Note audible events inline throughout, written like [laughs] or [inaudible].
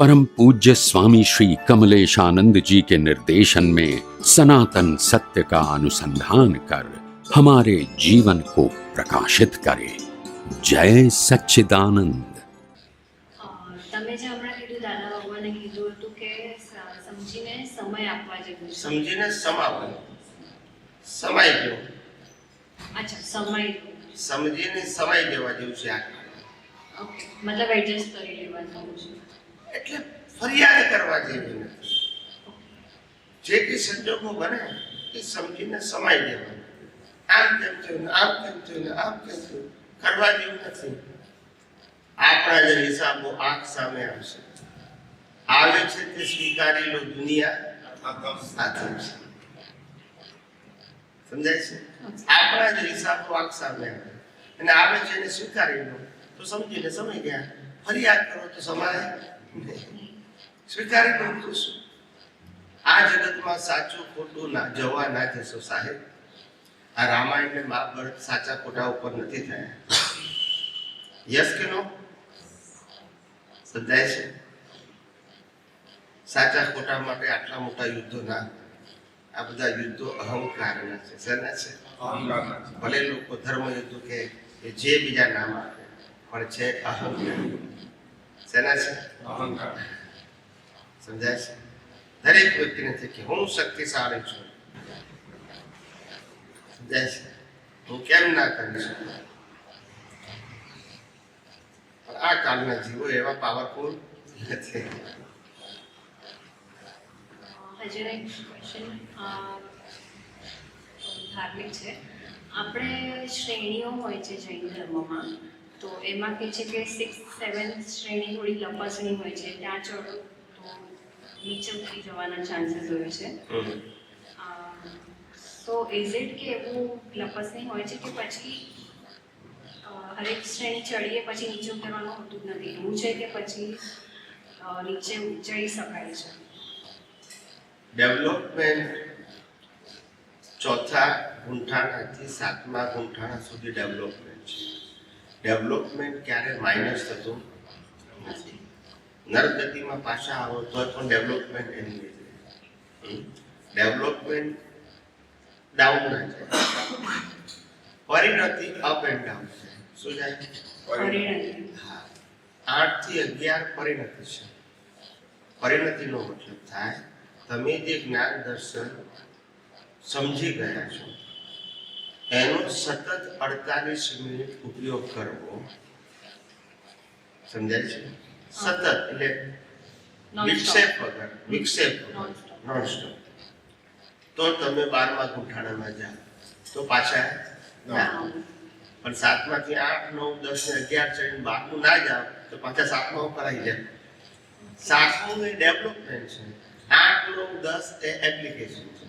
परम पूज्य स्वामी श्री कमलेशानंद जी के निर्देशन में सनातन सत्य का अनुसंधान कर हमारे जीवन को प्रकाशित करे जय सच्चिदानंद અ, તમે જે હમણાં કીધું દાદા ભગવાને કીધું હતું કે સ- સમજીને સમય આપવા જેવું છે સમજીને સમાવવાનું સમાઈ ગયો અચ્છા સમય સમજીને સમાઈ દેવા જેવું છે આ ઓકે મતલબ એડજસ્ટ કરી લેવાનું છે એટલે ફરિયાદ કરવા જેવી નથી. જે કંઈ સંજોગો બને, એ સમજીને સમાઈ દેવાનું આમ કેમ થયું આમ કેમ થયું આમ કેમ થયું. કરવા જેવું નથી. આપણા જે હિસાબો આંખ સામે આવશે. આવે છે તે સ્વીકારી લો દુનિયા આધીન છે. સમજાય છે? આપણા જે હિસાબો આંખ સામે આવે. અને આવે છે એને સ્વીકારી લો. તો સમજીને સમય ગયા. ફરિયાદ કરો તો સમાય. સ્વીકારી તો શું આ જગતમાં સાચું ખોટું ના જવા ના જશો સાહેબ. આ રામાયણ ને મહાભારત સાચા ખોટા ઉપર નથી થયા. યસ કે નો સમજાય છે? સાચા ખોટા માટે આટલા મોટા યુદ્ધો ના આ બધા યુદ્ધો અહંકારના છે. શેના છે? ભલે લોકો ધર્મ યુદ્ધો કે કે જે બીજા નામ આપે પણ છે અહંકાર. શેના છે? સમજાય છે? દરેક વ્યક્તિને છે કે હું શક્તિશાળી છું. સમજાય છે? હું કેમ ના કરી શકું? આ કાળના જીવો એવા પાવરફુલ નથી. ધાર્મિક છે. આપણે શ્રેણીઓ હોય છે જૈન ધર્મમાં. તો એમાં કહે છે કે સિક્સ સેવન શ્રેણી થોડી લપસણી હોય છે ત્યાં ચડો તો નીચે ઉતરી જવાના ચાન્સીસ હોય છે. તો ઇઝ ઇટ કે એવું લપસણી હોય છે કે પછી હરેક શ્રેણી ચડીએ પછી નીચે ઉતરવાનું હોતું જ નથી. એવું છે કે પછી નીચે ચડી શકાય છે. ડેવલપમેન્ટ ચોથા ગુંઠાણાથી સાતમા ગુંઠાણા સુધી ડેવલપમેન્ટ છે. ડેવલપમેન્ટ ક્યારે માઇનસ થતું નથી. નરગતિમાં પાછા આવો તો પણ ડેવલપમેન્ટ એની ડેવલપમેન્ટ ડાઉન ના છે પરિણતિ અપ એન્ડ ડાઉન છે. શું જાય? હા. આઠથી અગિયાર પરિણતિ છે. પરિણતિનો મતલબ થાય, તમે જે જ્ઞાન દર્શન સમજી ગયા છો એનો સતત અડતાલીસ મિનિટ ઉપયોગ કરવો. સમજાય છે? સતત એટલે વિક્ષેપ વગર વિક્ષેપ નોનસ્ટોપ તો તમે બારમા ગુઠાણામાં જાઓ. તો પાછા. પણ સાતમાંથી આઠ નવ દસ ને અગિયાર ચડીને બારમું ના જાઓ તો પાછા સાતમા ઉપર આવી જાય સાતમું એ ડેવલપમેન્ટ છે. આઠ નવ દસ એ એપ્લિકેશન છે.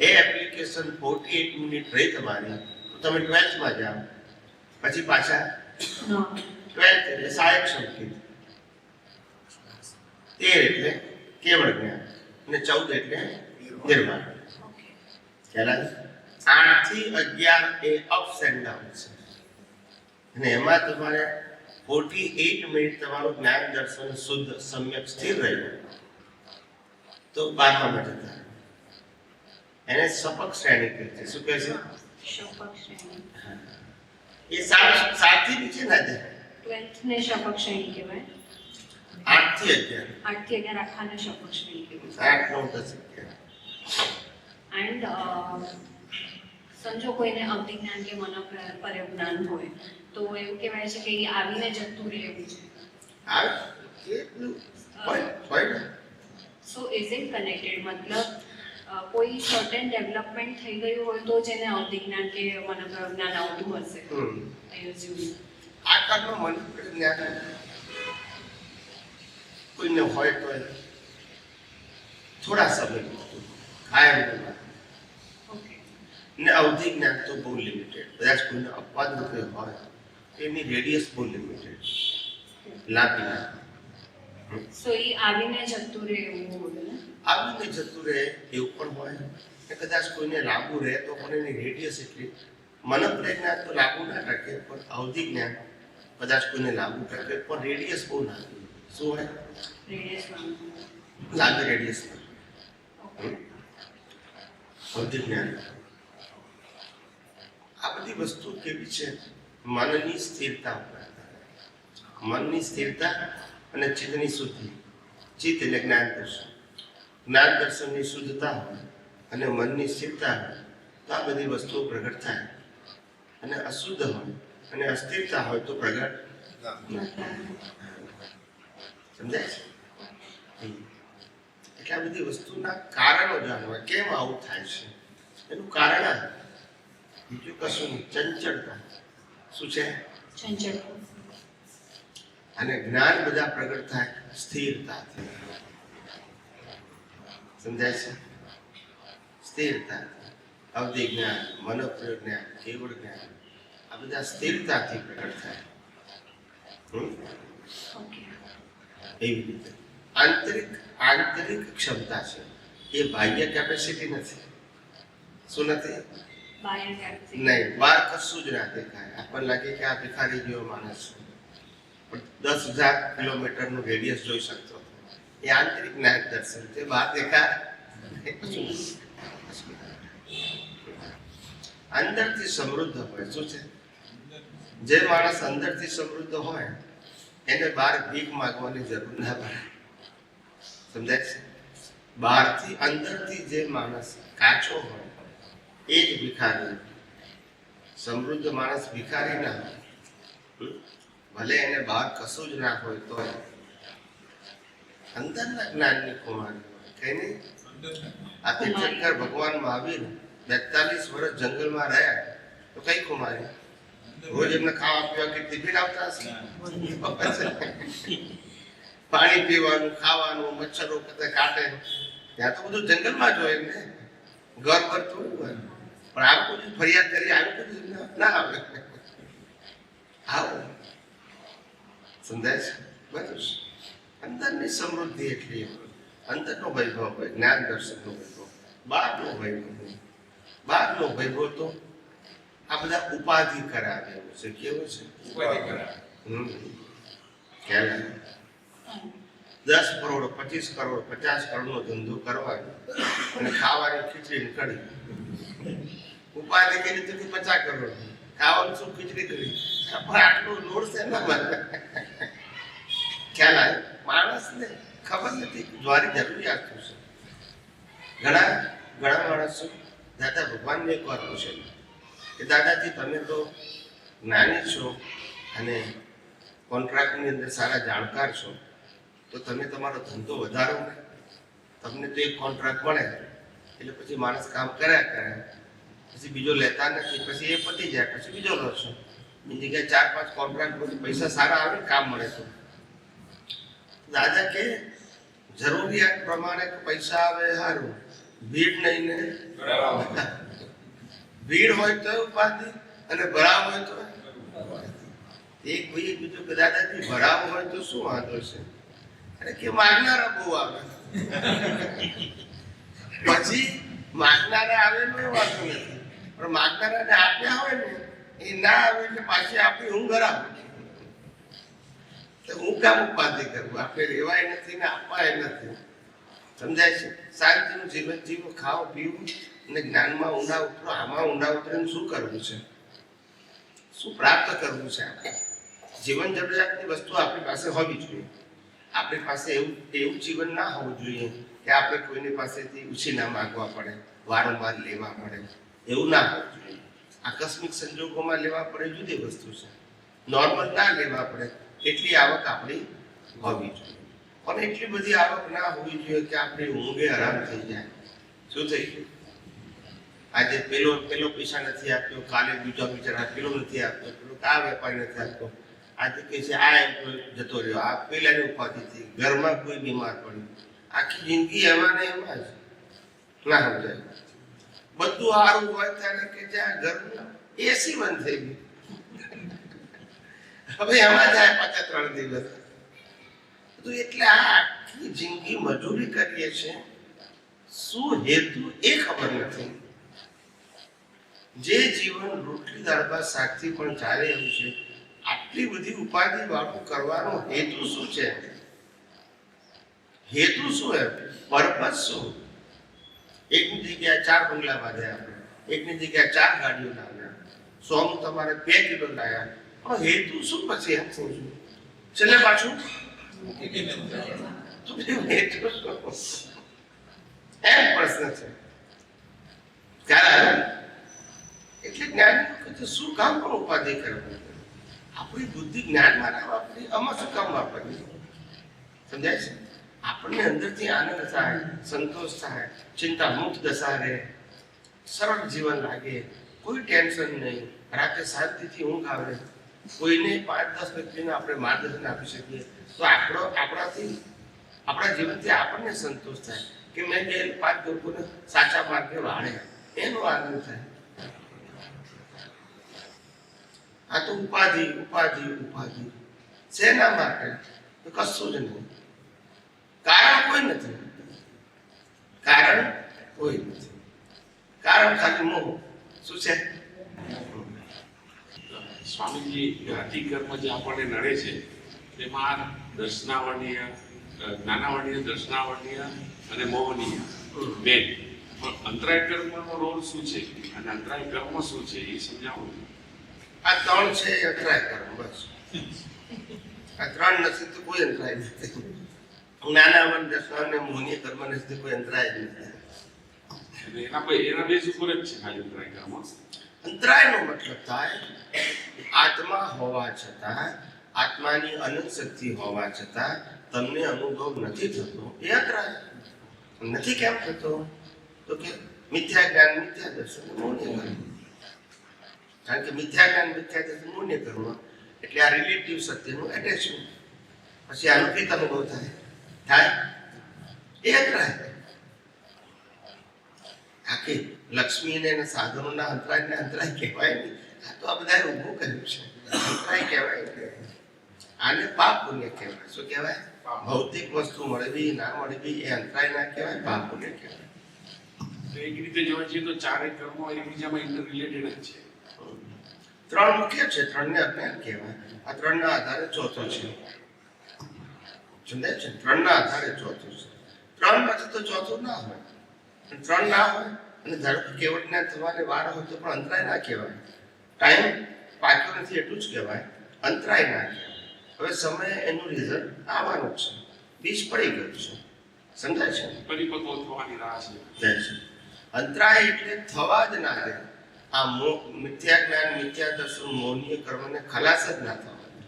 એ એપ્લિકેશન ફોર્ટી એટ મિનિટ રહી તમારી તો તમે ટ્વેલ્થમાં જાઓ. પછી પાછા ટ્વેલ્થ એટલે સહાયક સંકેત. તેર એટલે કેવળ જ્ઞાન. અને ચૌદ એટલે નિર્માણ. ખ્યાલ આઠથી અગિયાર એ અપ્સ એન્ડ ડાઉન છે. અને એમાં તમારે ફોર્ટી એટ મિનિટ તમારું જ્ઞાન દર્શન શુદ્ધ સમ્યક સ્થિર રહ્યું તો બારમામાં જતા. રહો. એને સપક શ્રેણી કહે છે. શું કહે છે? એ સાત નીચે ના જાય. ટ્વેલ્થ ને શપક શ્રેણી કહેવાય. આઠથી અગિયાર. આઠથી અગિયાર આખાને શપક શ્રેણી કહેવાય. આઠ નવ દસ અગિયાર. એન્ડ સમજો કોઈને અવધિ જ્ઞાન કે મનોપર્ય જ્ઞાન હોય તો એવું કહેવાય છે કે એ આવીને જતું રહે એવું છે. આ સો ઇઝ ઇટ કનેક્ટેડ મતલબ કોઈ સર્ટેન ડેવલપમેન્ટ થઈ ગયું હોય તો જ એને અવધિ જ્ઞાન કે મનોજ્ઞાન જ્ઞાન આવતું હશે. આ કાળમાં મન જ્ઞાન કોઈને હોય તો થોડા સમય કાયમ ઓકે. ને અવધિ જ્ઞાન તો બહુ લિમિટેડ કોઈને અપવાદ રૂપે હોય એની રેડિયસ બહુ લિમિટેડ લાંબી ના સો એ આવીને જતું રહે એવું બોલે આવીને જતું રહે એવું પણ હોય. ને કદાચ કોઈને લાગુ રહે તો પણ એની રેડિયસ એટલી. મન પ્રજ્ઞા તો લાગુ ના ટકે પણ અવધિ જ્ઞાન કદાચ કોઈને લાગુ ટકે પણ રેડિયસ બહુ લાંબી શું હોય? લાંબી રેડિયસ અવધિ જ્ઞાન. આ બધી વસ્તુ કેવી છે? મનની સ્થિરતા ઉપર મનની સ્થિરતા અને ચિત્તની શુદ્ધિ. ચિત્ત એટલે જ્ઞાન દર્શન. જ્ઞાન દર્શનની શુદ્ધતા અને મનની સ્થિરતા, તો આ બધી વસ્તુઓ પ્રગટ થાય. અને અશુદ્ધ હોય અને અસ્થિરતા હોય તો પ્રગટ સમજાય છે? એટલે આ બધી વસ્તુના કારણો જાણવા કેમ આવું થાય છે? એનું કારણ બીજું કશું ચંચળતા. શું છે? ચંચળ અને જ્ઞાન બધા પ્રગટ થાય સ્થિરતાથી. સમજાય છે? સ્થિરતા અવધિ જ્ઞાન મનોપ્રિય જ્ઞાન કેવળ જ્ઞાન આ બધા સ્થિરતાથી પ્રગટ થાય. એવી રીતે. આંતરિક આંતરિક ક્ષમતા છે. એ બાહ્ય કેપેસિટી નથી. શું નથી? નહીં બહાર કશું જ ના દેખાય. આપણને લાગે કે આ ભિખારી જેવો માણસ છે. દસ હજાર કિલોમીટરનું રેડિયસ જોઈ શકતો એ આંતરિક નાયક દર્શન છે. બહાર દેખાય. અંદરથી સમૃદ્ધ હોય. શું છે? જે માણસ અંદરથી સમૃદ્ધ હોય, એને બહાર ભીખ માગવાની જરૂર ના પડે. સમજાય છે? બહારથી, અંદરથી જે માણસ કાચો હોય, એ જ ભિખારી સમૃદ્ધ માણસ ભિખારી ના હોય? ભલે એને બહાર કશું જ ના હોય તો અંદરના જ્ઞાનની કુમારી કઈ નહીં? આ તીર્થંકર ભગવાન મહાવીર બેતાલીસ વર્ષ જંગલમાં રહ્યા તો કઈ કુમારી? રોજ એમને ખાવા પીવા કે ટિફિન આવતા હશે? પાણી પીવાનું, ખાવાનું, મચ્છરો કતે કાટે ત્યાં તો બધું જંગલમાં જ હોય ને? ઘર પર થોડું હોય. પણ આ બધું ફરિયાદ કરી આવી બધું ના આવે. આવો. સમજાય છે બધું જ. અંદરની સમૃદ્ધિ એટલી. અંદરનો વૈભવ હોય જ્ઞાન દર્શનનો વૈભવ બહારનો વૈભવ હોય. બહારનો વૈભવ તો આ બધા ઉપાધિ કરાવે એવું છે કેવું છે ઉપાધિ કહેવાય. દસ કરોડ પચીસ કરોડ પચાસ કરોડનો ધંધો કરવાનો અને ખાવાની ખીચડી નીકળી ઉપાધિ કરી તો પચાસ કરોડ ખાવાનું ખીચડી કરી? પણ આટલો છે ખ્યાલ માણસને ખબર નથી કે જરૂરિયાત શું ઘણા ઘણા માણસો દાદા ભગવાનને એક વાર પૂછેલું કે, દાદાજી, તમે તો નાની છો અને કોન્ટ્રાક્ટની અંદર સારા જાણકાર છો, તો તમે તમારો ધંધો વધારો ને. તમને તો એક કોન્ટ્રાક્ટ મળે. એટલે પછી માણસ કામ કર્યા કરે. પછી બીજો લેતા નથી. પછી એ પતી જાય પછી બીજો લડશો બીજી જગ્યાએ ચાર પાંચ કોન્ટ્રાક્ટ પછી પૈસા સારા આવે કામ મળે તો. દાદા કે જરૂરિયાત પ્રમાણે પૈસા આવે સારું ભીડ નહીં ને. ભીડ હોય તો ઉપાધિ અને ભરાવ હોય તો. એક કોઈ બીજું કે દાદાજી ભરાવ હોય તો શું વાંધો છે? અને કે માગનારા બહુ આવે. [laughs] પછી માગનારા આવે એનો વાંધો નથી. પણ માગનારાને આપ્યા હોય ને, એ ના આવે એટલે પાછી આપણી ઊંઘ તો હું કામ ઉપાધિ કરું? આપણે રેવાય નથી ને આપવાય નથી. સમજાય છે? શાંતિનું જીવન જીવો, ખાઓ પીવું અને જ્ઞાનમાં ઊંડા ઉતરો. આમાં ઊંડા ઉતરીને શું કરવું છે? શું પ્રાપ્ત કરવું છે આપણે? જીવન જરૂરિયાતની વસ્તુ આપણી પાસે હોવી જોઈએ. આપણી પાસે એવું એવું જીવન ના હોવું જોઈએ કે આપણે કોઈની પાસેથી ઉછીના માગવા પડે, વારંવાર લેવા પડે. એવું ના હોવું જોઈએ. આકસ્મિક સંજોગોમાં લેવા પડે જુદી વસ્તુ છે. નોર્મલ ના લેવા પડે એટલી આવક આપણી હોવી જોઈએ. પણ એટલી બધી આવક ના હોવી જોઈએ કે આપણે ઊંઘે આરામ થઈ જાય. શું થઈ ગયું? આજે પેલો પેલો પૈસા નથી આપ્યો, કાલે બીજો બિચારા પેલો નથી આપ્યો, પેલો આ વેપારી નથી આપતો આજે કહે છે, આ એમ્પ્લોય જતો રહ્યો. આ પેલાની ઉપાધિથી ઘરમાં કોઈ બીમાર પડ્યું. આખી જિંદગી એમાં ને એમાં જ. ના સમજાય. બધું સારું હોય ત્યારે કે જ્યાં ઘરનું એસી બંધ થઈ ગયું. હવે એમાં જાય પાછા ત્રણ દિવસ. તો એટલે આ આખી જિંદગી મજૂરી કરીએ છીએ. શું હેતુ એ ખબર નથી. જે જીવન રોટલી દાળભાત શાકથી પણ ચાલે એવું છે, આટલી બધી ઉપાધિ વાળું કરવાનો હેતુ શું છે? હેતુ શું એમ? પર્પઝ શું? એકની જગ્યાએ ચાર બંગલા બાંધ્યા આપણે એકની જગ્યાએ ચાર ગાડીઓ લાવ્યા સોનું તમારે બે કિલો લાયા પણ હેતુ શું પછી એમ શું છું છેલ્લે પાછું તો હેતુ શું એમ પ્રશ્ન છે ત્યારે એટલે જ્ઞાની કહે છે શું કામ પણ ઉપાધિ કરવાની આપણી બુદ્ધિ જ્ઞાનમાં ના વાપરી આમાં શું કામ વાપરવી સમજાય છે આપણને અંદરથી આનંદ થાય, સંતોષ થાય ચિંતા મુક્ત દશા રહે. સરળ જીવન લાગે, કોઈ ટેન્શન નહીં. રાતે શાંતિથી ઊંઘ આવે. કોઈને પાંચ, દસ વ્યક્તિને આપણે માર્ગદર્શન આપી શકીએ. તો આપણો, આપણાથી, આપણા જીવનથી આપણને સંતોષ થાય કે મેં બે પાંચ લોકોને સાચા માર્ગે વાળે. એનો આનંદ થાય. આ તો ઉપાધિ ઉપાધિ ઉપાધિ. શેના માટે? કશું જ નહીં. કારણ કોઈ નથી. કારણ કોઈ નથી. કારણ ખાલી મોહ. શું છે? સ્વામીજી જ્ઞાતિ કર્મ જે આપણને નડે છે તેમાં દર્શનાવર્ણીય જ્ઞાનાવર્ણીય દર્શનાવર્ણીય અને મોહનીય. બે. પણ અંતરાય કર્મનો રોલ શું છે? અને અંતરાય કર્મ શું છે? એ સમજાવો. આ ત્રણ છે અંતરાય કર્મ બસ. આ ત્રણ નથી તો કોઈ અંતરાય નથી. જ્ઞાનાવન દર્શન અને મોહનીય કર્મ નથી કોઈ અંતરાય જ નથી. એના બે- એના બેઝ ઉપર જ છે ખાલી અંતરાય કર્મ અંતરાયનો મતલબ થાય આત્મા હોવા છતાં આત્માની અનંત શક્તિ હોવા છતાં તમને અનુભવ નથી થતો એ અંતરાય. નથી કેમ થતો? તો કે મિથ્યા જ્ઞાન મિથ્યા દર્શન મૌન્ય કર્મ. કારણ કે મિથ્યા જ્ઞાન મિથ્યા દર્શન મૌન્ય કર્મ. એટલે આ રિલેટિવ સત્યનું એટેચમેન્ટ પછી આનો કઈ અનુભવ થાય. થાય? એ અંતરાય આખી લક્ષ્મીને અને સાધનોના અંતરાયને અંતરાય કહેવાય નહીં. આ તો આ બધાએ ઊભું કર્યું છે. અંતરાય કહેવાય આને પાપ પુણ્ય કહેવાય. શું કહેવાય? ભૌતિક વસ્તુ મળવી ના મળવી એ અંતરાય ના કહેવાય પાપ પુણ્ય કહેવાય. તો એક રીતે જોવા જઈએ તો ચારે કર્મો એકબીજામાં ઇન્ટર રિલેટેડ જ છે. ત્રણ મુખ્ય છે. ત્રણને અજ્ઞાન કહેવાય. આ ત્રણના આધારે ચોથો છે. સમજાય છે. ત્રણના આધારે ચોથું છે. ત્રણમાંથી તો ચોથું ના હોય. ત્રણ ના હોય અને ધારો કે કેવળ જ્ઞાન થવાને વાર હોય તો પણ અંતરાય ના કહેવાય. ટાઈમ પાક્યો નથી એટલું જ કહેવાય. અંતરાય ના કહેવાય. હવે સમયે એનું રિઝલ્ટ આવવાનું છે. બીજ પડી ગયું છે. સમજાય છે? પરિપક્વ થવાની રાહ છે. અંતરાય એટલે થવા જ ના દે. આ મો- મિથ્યા જ્ઞાન મિથ્યા દર્શન મૌનીય કર્મને ખલાસ જ ના થવા દે.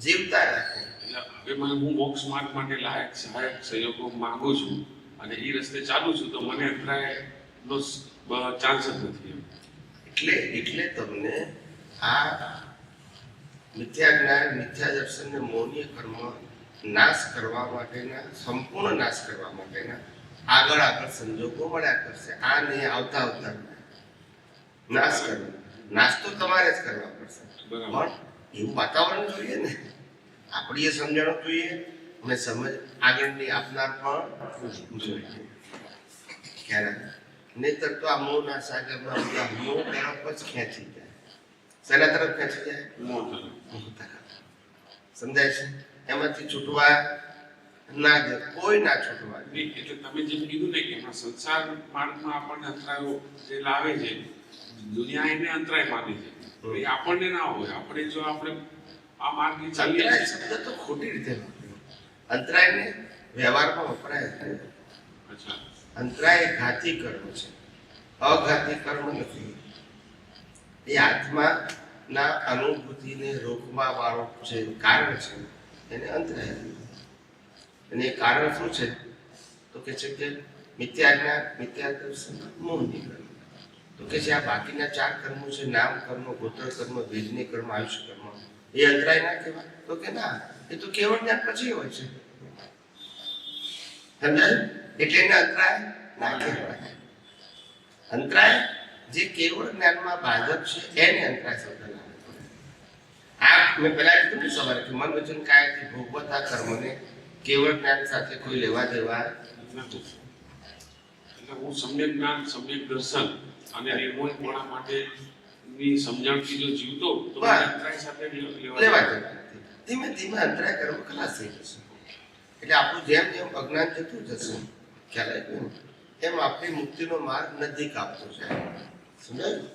જીવતા રાખે. હવે હું મોક્ષ માર્ગ માટે લાયક સહાયક સહયોગો માંગુ છું અને એ રસ્તે ચાલુ છું તો મને અંતરાયનો ચાન્સ જ નથી એમ. એટલે એટલે તમને આ મિથ્યા જ્ઞાન મિથ્યા દર્શન ને મૌનીય કર્મ નાશ કરવા માટેના સંપૂર્ણ નાશ કરવા માટેના આગળ આગળ સંજોગો મળ્યા કરશે. આ નહીં આવતા આવતા નાશ કરવો. નાશ તો તમારે જ કરવા પડશે. પણ એવું વાતાવરણ જોઈએ ને. આપણી એ સમજણો જોઈએ અને સમજ આગળની આપનાર પણ જોઈએ. ખ્યાલ નહીતર તો આ મોહ ના સાગરમાં બધા મો તરફ જ ખેંચી જાય. શેના તરફ ખેંચી જાય? મો તરફ. સમજાય છે? એમાંથી છૂટવા ના જ કોઈ ના છૂટવા એટલે તમે જેમ કીધું ને કે સંસાર માર્ગમાં આપણને અંતરાયો જે લાવે છે દુનિયા એને અંતરાય માને છે. એ આપણને ના હોય. આપણે જો આપણે આ માર્ગે ચાલીએ છીએ શબ્દ તો ખોટી રીતે અંતરાયને વ્યવહારમાં વપરાય છે. અચ્છા. અંતરાય ઘાતી કર્મ છે. અઘાતી કર્મ નથી. એ આત્માના અનુભૂતિને રોકવા વાળો જે કારણ છે એને અંતરાય અને એ કારણ શું છે? તો કે છે કે મિથ્યા જ્ઞાન મિથ્યા દર્શન મોહની કર્મ તો કે છે આ બાકીના ચાર કર્મો છે નામ કર્મ ગોત્ર કર્મ વેદની કર્મ આયુષ્ય કર્મ એ અંતરાય ના કહેવાય તો કે ના, એ તો કેવળ જ્ઞાન પછી હોય છે. સમજાય? એટલે એને અંતરાય ના કહેવાય અંતરાય જે કેવળ જ્ઞાનમાં બાધક છે, એને અંતરાય શબ્દ આ મેં પહેલા કીધું ને સવારે કે મન વચન કાયથી ભોગવતા કર્મને કેવળ જ્ઞાન સાથે કોઈ લેવા દેવા નથી. એટલે હું સમ્યક જ્ઞાન, સમ્યક દર્શન અને નિર્મોહપણા માટેની સમજણથી જો જીવતો તો અંતરાય સાથે લેવા ધીમે ધીમે અંતરાય કર્મ ખલાસ થઈ જશે. એટલે આપણું જેમ જેમ અજ્ઞાન જતું જશે ખ્યાલ આવ્યો એમ આપણી મુક્તિનો માર્ગ નજીક આપતો જાય. સમજાયું?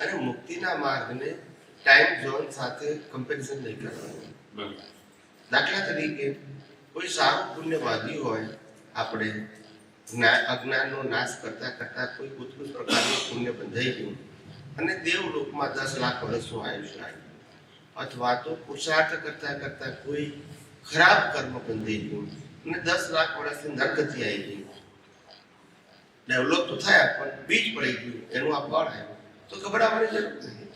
અને મુક્તિના માર્ગને ટાઈમ ઝોન સાથે કમ્પેરિઝન નહીં કરવાનું. દાખલા તરીકે કોઈ સારું પુણ્યવાદી હોય આપણે અજ્ઞાનનો નાશ કરતા કરતા કોઈ ઉત્કૃષ્ટ પ્રકારનું પુણ્ય બંધાઈ ગયું. અને દેવલોકમાં દસ લાખ વર્ષનું આયુષ્ય આવ્યું અથવા તો પુરુષાર્થ કરતા કરતા કોઈ ખરાબ કર્મ બંધાઈ ગયું અને દસ લાખ વર્ષની નરગતિ આવી ગઈ. ડેવલપ તો થયા પણ બીજ પડી ગયું એનું આ બળ આવ્યું. તો ગભરાવાની જરૂર નથી.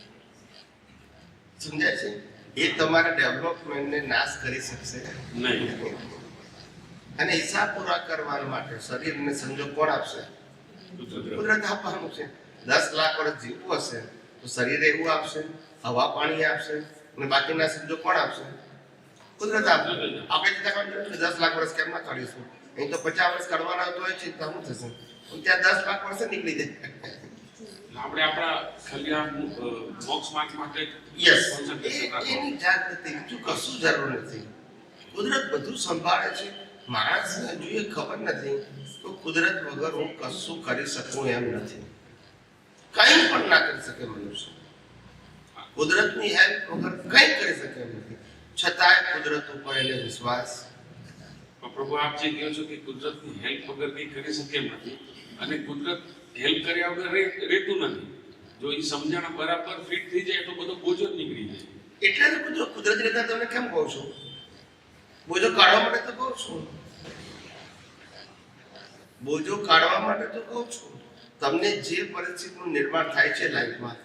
સમજાય છે? એ તમારા ડેવલપમેન્ટને નાશ કરી શકશે? નહીં. અને હિસાબ પૂરા કરવા માટે શરીરને સંજોગ કોણ આપશે? કુદરત. કુદરત આપવાનું છે. દસ લાખ વર્ષ જીવવું હશે તો શરીર એવું આપશે હવા પાણી આપશે અને બાકીના સંજોગ કોણ આપશે? કુદરત આપશે. આપણે ચિંતા કરવાની જરૂર નથી. દસ લાખ વર્ષ કેમ ના કાઢીશું અહીં તો પચાસ વર્ષ કાઢવાના હોય તો એ ચિંતા શું થશે? પણ ત્યાં દસ લાખ વર્ષે નીકળી જાય. એટલે આપણે આપણા ખાલી આ અ, મોક્ષ માર્ગ માટે યસ concentration રાખવાનું. એની જાગૃતિ બીજું કશું જરૂર નથી. કુદરત બધું સંભાળે છે. માણસને હજુ એ ખબર નથી. તો કુદરત વગર હું કશું કરી શકું એમ નથી. કંઈ પણ ના કરી શકે મનુષ્ય. કુદરતની હેલ્પ વગર કંઈ કરી શકે નથી. છતાંય કુદરત ઉપર એને વિશ્વાસ. પ્રભુ આપ જે કહો છો કે કુદરતની હેલ્પ વગર કંઈ કરી શકે નથી અને કુદરત હેલ્પ કર્યા વગર રહેતું નથી. જો એ સમજણ બરાબર ફિટ થઈ જાય તો બધો બોજો જ નીકળી જાય. એટલે કુદરત કુદરતી રીતે તમને કેમ કહું છું? બોજો કાઢવા માટે તો કહું છું. બોજો કાઢવા માટે તો કહું છું. તમને જે પરિસ્થિતિનું નિર્માણ થાય છે લાઈફમાં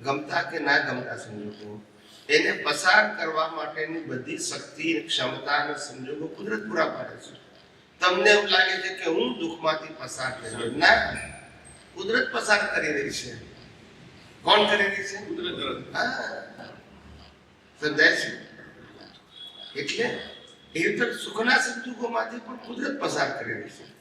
ગમતા કે ના ગમતા સંજોગો એને પસાર કરવા માટેની બધી શક્તિ ક્ષમતા અને સંજોગો કુદરત પૂરા પાડે છે. તમને એવું લાગે છે કે હું દુઃખમાંથી પસાર થઈ ગયો. ના કુદરત પસાર કરી રહી છે. કોણ કરી રહી છે? કુદરત હા. સમજાય છે? એટલે એ તો સુખના સંજોગોમાંથી પણ કુદરત પસાર કરી રહી છે.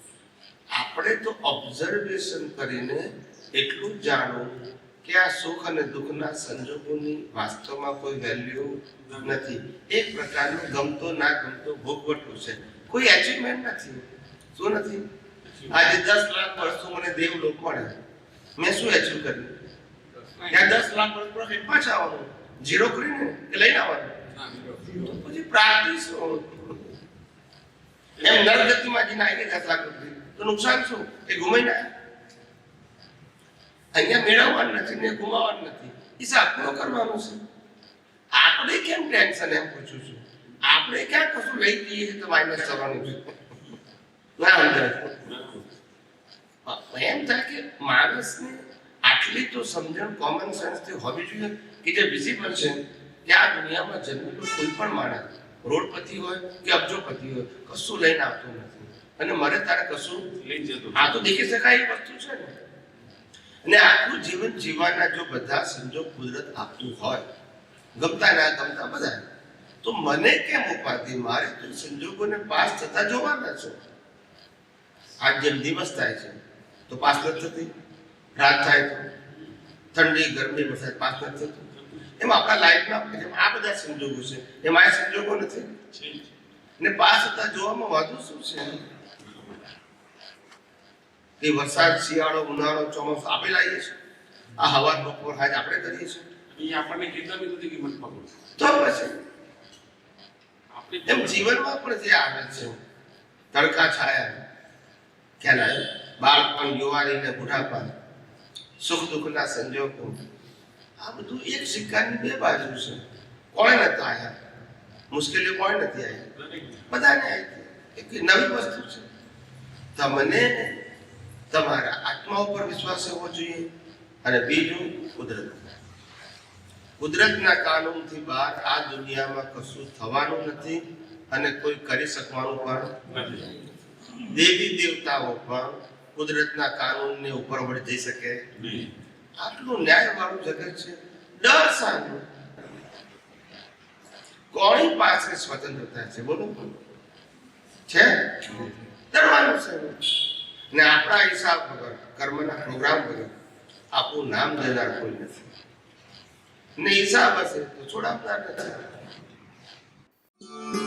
આપણે તો ઓબ્ઝર્વેશન કરીને એટલું જાણવું કે આ સુખ અને દુઃખના સંજોગોની વાસ્તવમાં કોઈ વેલ્યુ નથી. એક પ્રકારનું ગમતો ના ગમતો ભોગવટું છે. કોઈ એચિવમેન્ટ નથી. શું નથી? આજે દસ લાખ વર્ષો મને દેવ લોક મળે મેં શું એચિવ કર્યું? ત્યાં દસ લાખ વર્ષ પ્રોફિટ પાછા આવવાનું. જીરો કરીને કે લઈને આવવાનું? પછી પ્રાર્થીશ એમ નરગતિમાં જઈને આવી ગયા દસ લાખ રૂપિયા તો નુકસાન શું? એ ગુમાઈને ના અહીંયા મેળવવાનું નથી ને ગુમાવવાનું નથી. હિસાબ પૂરો કરવાનો છે. આપણે કેમ ટેન્શન એમ પૂછું છું? આપણે ક્યાં કશું લઈ જઈએ તો માઇનસ થવાનું છે? ના અંદર એમ થાય કે માણસને આટલી તો સમજણ કોમન સેન્સથી હોવી જોઈએ કે જે વિઝિબલ છે કે આ દુનિયામાં જન્મેલો કોઈ પણ માણસ રોડપતિ હોય કે અબજોપતિ હોય, કશું લઈને આવતું નથી. અને મારે તારે કશું લઈ જતું. આ તો દેખી શકાય એ વસ્તુ છે ને. અને આખું જીવન જીવવાના જો બધા સંજોગ કુદરત આપતું હોય ગમતા ના ગમતા બધા તો મને કેમ ઉપાધિ મારે તો સંજોગોને પાસ થતા જોવાના છે. આજ જેમ દિવસ થાય છે તો પાસ નથી થતી. રાત થાય તો ઠંડી ગરમી વરસાદ પાસ નથી થતું. એમ આપણા લાઈફના જેમ આ બધા સંજોગો છે એમાં આ સંજોગો નથી. ને પાસ થતા જોવામાં વાંધો શું છે? કે વરસાદ શિયાળો ઉનાળો ચોમાસું આપણે લાવીએ છીએ. આ હવા બપોર હાજ આપણે કરીએ છીએ. આપણને કેટલાની નથી કિંમત ખબર તો પછી. એમ જીવનમાં પણ જે આવે છે તડકા છાયા ખ્યાલ આવ્યો બાળપણ યુવાની ને બુઢાપા સુખ દુઃખના સંજોગો આ બધું એક સિક્કાની બે બાજુ છે. કોણે નતા આવ્યા મુશ્કેલીઓ કોણે નથી આવી બધાને એક નવી વસ્તુ છે. તમને તમારા આત્મા ઉપર વિશ્વાસ હોવો જોઈએ અને બીજું કુદરત. કુદરતના કાનૂનથી બહાર આ દુનિયામાં કશું થવાનું નથી અને કોઈ કરી શકવાનું પણ નથી. દેવી દેવતાઓ પણ કુદરતના કાનૂનને ઉપર વળી જઈ શકે. આટલું ન્યાયવાળું જગત છે. ડર શાનું કોની પાસે સ્વતંત્રતા છે? બોલો. છે? ડરવાનું છે ને આપણા હિસાબ વગર, કર્મના પ્રોગ્રામ વગર, આપણું નામ દેનાર કોઈ નથી. ને હિસાબ હશે તો છોડાવનાર નથી.